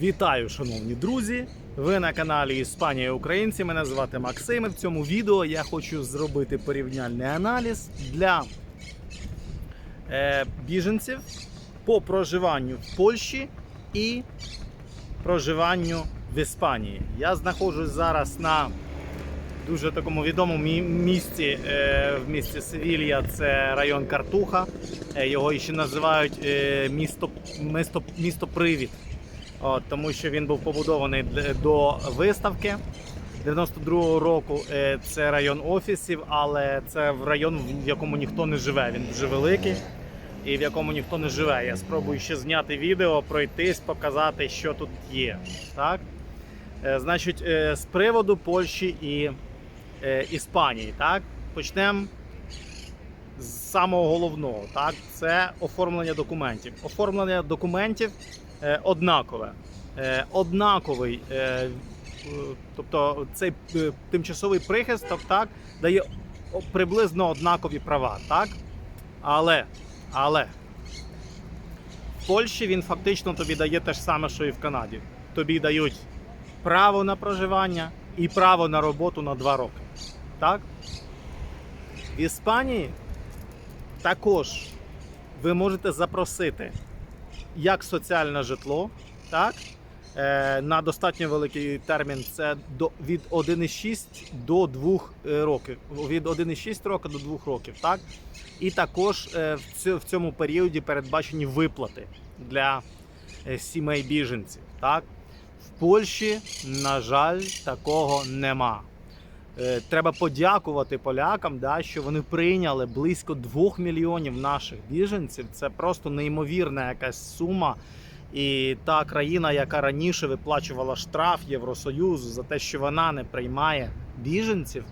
Вітаю, шановні друзі! Ви на каналі Іспанія Українці. Мене звати Максим. І в цьому відео я хочу зробити порівняльний аналіз для е, біженців по проживанню в Польщі і проживанню в Іспанії. Я знаходжусь зараз на дуже такому відомому місці е, в місті Севілья. Це район Картуха. Е, Його ще називають е, місто, місто, місто Привід. Тому що він був побудований до виставки 92-го року. Е, Це район офісів, але це в район, в якому ніхто не живе. Він дуже великий і в якому ніхто не живе. Я спробую ще зняти відео, пройтись, показати, що тут є. Так? Е, Значить, е, з приводу Польщі і Іспанії. Так? Почнемо з самого головного. Так? Це оформлення документів. Оформлення документів е, однакове. Е, однаковий, е, тобто цей тимчасовий прихисток так, дає приблизно однакові права. Так? Але, але в Польщі він фактично тобі дає те ж саме, що і в Канаді. Тобі дають право на проживання і право на роботу на 2 роки. Так? В Іспанії також ви можете запросити як соціальне житло, так? Е, на достатньо великий термін це до, від 1,6 до 2 е, років. Від 1,6 року до 2 років. Так? І також е, в цьому періоді передбачені виплати для е, сімей біженців. Так? В Польщі, на жаль, такого нема. Е, Треба подякувати полякам, да, що вони прийняли близько 2 мільйонів наших біженців. Це просто неймовірна якась сума. І та країна, яка раніше виплачувала штраф Євросоюзу за те, що вона не приймає біженців,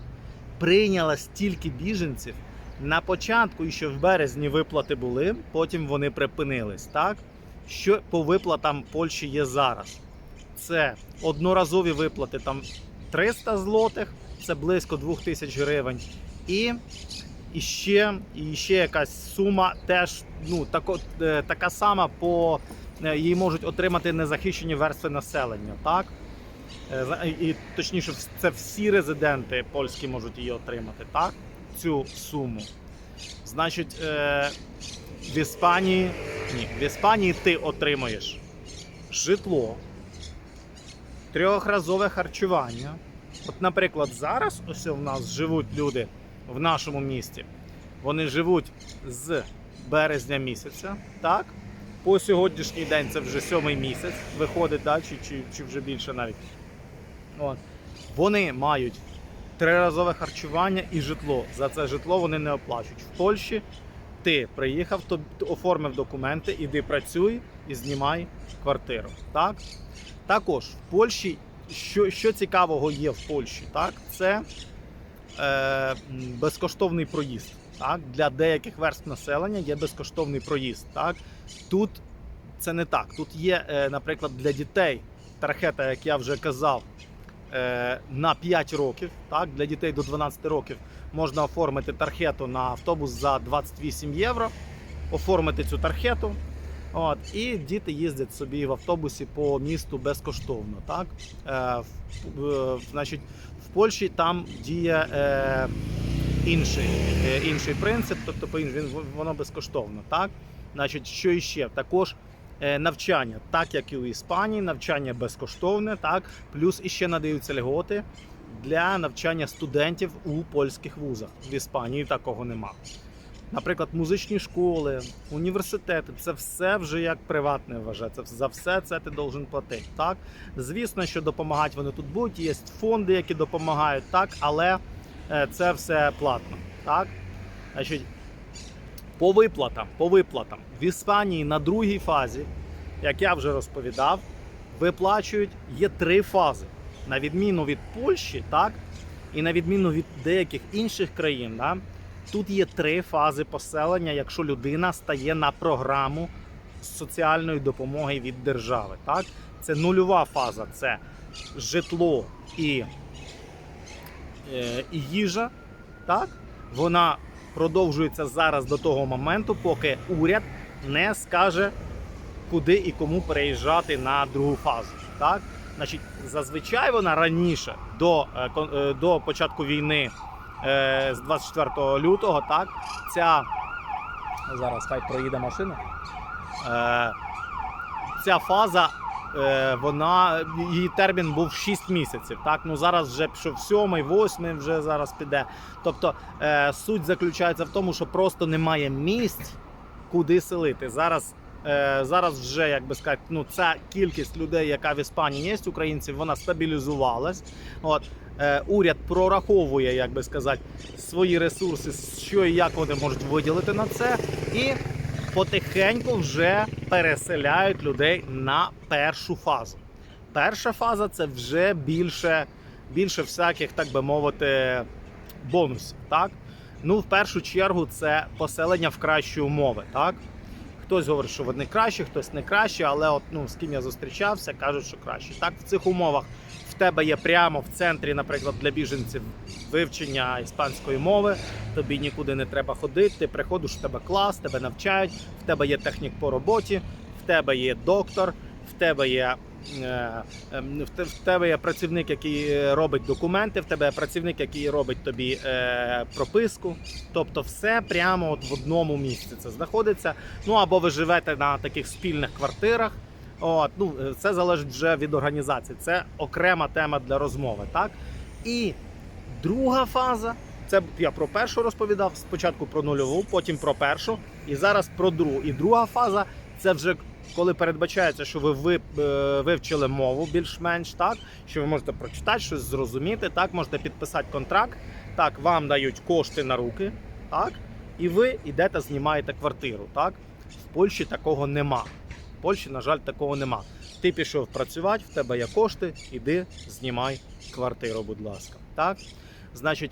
прийняла стільки біженців. На початку, ще в березні виплати були, потім вони припинились. Так? Що по виплатам Польщі є зараз? Це одноразові виплати там 300 злотих, це близько 2000 гривень. І, і, ще, і ще якась сума теж ну, тако, е, така сама по е, її можуть отримати незахищені верстви населення. Так? Е, І точніше, це всі резиденти польські можуть її отримати, так? Цю суму. Значить, в Іспанії ні, в Іспанії ти отримуєш житло, трьохразове харчування. От, наприклад, зараз ось у нас живуть люди в нашому місті. Вони живуть з березня місяця, так? По сьогоднішній день це вже сьомий місяць, виходить, да? чи, чи, чи вже більше навіть. От. Вони мають триразове харчування і житло. За це житло вони не оплачують. В Польщі ти приїхав, то оформив документи, іди працюй і знімай квартиру. Так? Також в Польщі, що, що цікавого є в Польщі, так? це е, безкоштовний проїзд. Так? Для деяких верств населення є безкоштовний проїзд. Так? Тут це не так. Тут є, е, наприклад, для дітей тархета, як я вже казав, е, на 5 років. Так? Для дітей до 12 років можна оформити тархету на автобус за 28 євро, оформити цю тархету. От, і діти їздять собі в автобусі по місту безкоштовно. Так? Е, в, в- значить, в Польщі там діє е, інший, е, інший принцип, тобто по- він, воно безкоштовно. Так? Значить, що іще? Також е, навчання, так як і у Іспанії, навчання безкоштовне, так? плюс іще надаються льготи для навчання студентів у польських вузах. В Іспанії такого нема. Наприклад, музичні школи, університети це все вже як приватне вважається. За все це ти должен платити. Так, звісно, що допомагати вони тут будуть. Є фонди, які допомагають, так, але е, це все платно. Так, значить, по виплатам, по виплатам в Іспанії на другій фазі, як я вже розповідав, виплачують є три фази. На відміну від Польщі, так, і на відміну від деяких інших країн, да, Тут є три фази поселення, якщо людина стає на програму соціальної допомоги від держави. Так? Це нульова фаза це житло і, е, і їжа. Так? Вона продовжується зараз до того моменту, поки уряд не скаже куди і кому переїжджати на другу фазу. Так? Значить, зазвичай вона раніше до, е, е, до початку війни з 24 лютого, так, ця зараз хай проїде машина. Е, ця фаза, е, вона, її термін був 6 місяців. Так? Ну, зараз вже пішов 7, 8 вже зараз піде. Тобто е, суть заключається в тому, що просто немає місць, куди селити. Зараз, е, зараз вже, як би сказати, ну, ця кількість людей, яка в Іспанії є, українців, вона стабілізувалась. От, е, уряд прораховує, як би сказати, свої ресурси, що і як вони можуть виділити на це. І потихеньку вже переселяють людей на першу фазу. Перша фаза це вже більше, більше всяких, так би мовити, бонусів. Так? Ну, в першу чергу, це поселення в кращі умови. Так? Хтось говорить, що вони кращі, хтось не кращі, але от, ну, з ким я зустрічався, кажуть, що кращі. Так, в цих умовах тебе є прямо в центрі, наприклад, для біженців вивчення іспанської мови. Тобі нікуди не треба ходити. Ти приходиш, в тебе клас, тебе навчають, в тебе є технік по роботі, в тебе є доктор, в тебе є. е, ем, В тебе є працівник, який е, робить документи, в тебе є працівник, який робить тобі е, прописку. Тобто, все прямо от в одному місці це знаходиться. Ну або ви живете на таких спільних квартирах. От, ну, е, це залежить вже від організації. Це окрема тема для розмови. Так? І друга фаза. Це я про першу розповідав спочатку про нульову, потім про першу, і зараз про другу. І друга фаза це вже коли передбачається, що ви е, вивчили мову більш-менш, так що ви можете прочитати, щось зрозуміти, так можете підписати контракт, так вам дають кошти на руки, так, і ви йдете, знімаєте квартиру. Так, в Польщі такого нема. Польщі, на жаль, такого нема. Ти пішов працювати, в тебе є кошти, іди, знімай квартиру, будь ласка. Так? Значить,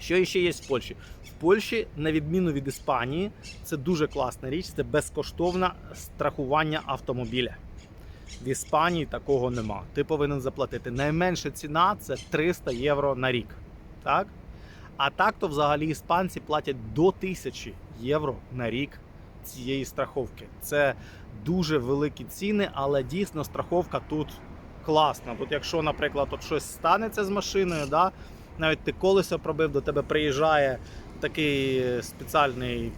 що ще є в Польщі? В Польщі, на відміну від Іспанії, це дуже класна річ, це безкоштовне страхування автомобіля. В Іспанії такого нема. Ти повинен заплатити. Найменша ціна це 300 євро на рік. Так? А так то взагалі іспанці платять до 1000 євро на рік цієї страховки. Це дуже великі ціни, але дійсно страховка тут класна. Тут, якщо, наприклад, от щось станеться з машиною, да, навіть ти колесо пробив, до тебе приїжджає такий спеціальний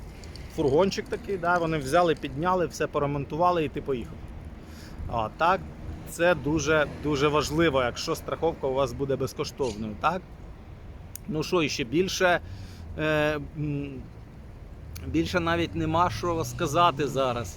фургончик такий, да, вони взяли, підняли, все поремонтували і ти поїхав. А так, це дуже дуже важливо, якщо страховка у вас буде безкоштовною. Так? Ну що, і ще більше. Е, більше навіть нема що сказати зараз.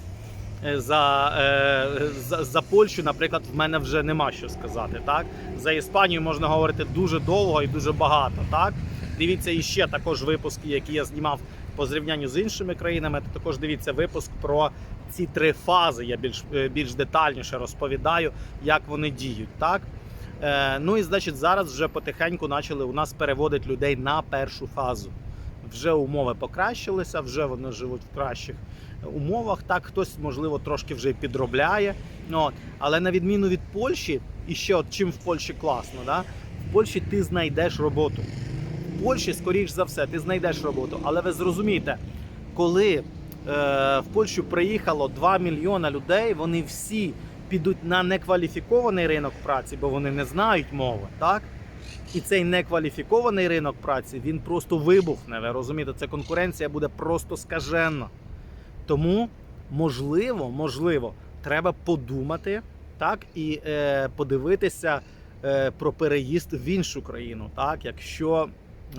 Е, За, е, за, за Польщу, наприклад, в мене вже нема що сказати. Так? За Іспанію можна говорити дуже довго і дуже багато. Так? Дивіться іще також випуски, які я знімав по зрівнянню з іншими країнами. то Також дивіться випуск про ці три фази. Я більш, е, більш детальніше розповідаю, як вони діють. Так? Ну і значить, зараз вже потихеньку почали у нас переводити людей на першу фазу. Вже умови покращилися, вже вони живуть в кращих умовах. Так, хтось, можливо, трошки вже й підробляє. Ну, от. Але на відміну від Польщі, і ще от чим в Польщі класно, да? в Польщі ти знайдеш роботу. В Польщі, скоріш за все, ти знайдеш роботу. Але ви зрозумієте, коли е, в Польщу приїхало 2 мільйона людей, вони всі підуть на некваліфікований ринок праці, бо вони не знають мови. так? І цей некваліфікований ринок праці він просто вибухне. Ви розумієте, це конкуренція буде просто скаженна. Тому, можливо, можливо, треба подумати так і е, подивитися е, про переїзд в іншу країну, так, якщо,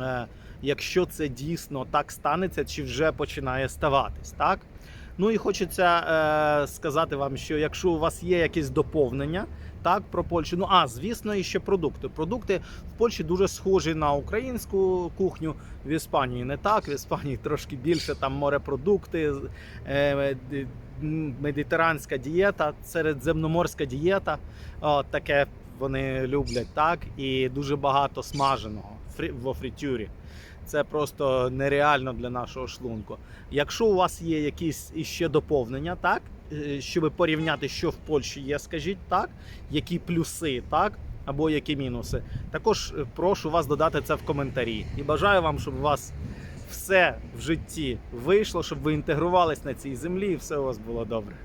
е, якщо це дійсно так станеться, чи вже починає ставатись, так. Ну і хочеться е, сказати вам, що якщо у вас є якісь доповнення, так про Польщу. Ну а звісно, і ще продукти. Продукти в Польщі дуже схожі на українську кухню. В Іспанії не так. В Іспанії трошки більше там морепродукти, е, медитеранська дієта, середземноморська дієта. От, таке вони люблять, так, і дуже багато смаженого фрі, во фритюрі. Це просто нереально для нашого шлунку. Якщо у вас є якісь іще доповнення, так, е, щоб порівняти, що в Польщі є, скажіть так, які плюси, так, або які мінуси. Також е, прошу вас додати це в коментарі. І бажаю вам, щоб у вас все в житті вийшло, щоб ви інтегрувались на цій землі і все у вас було добре.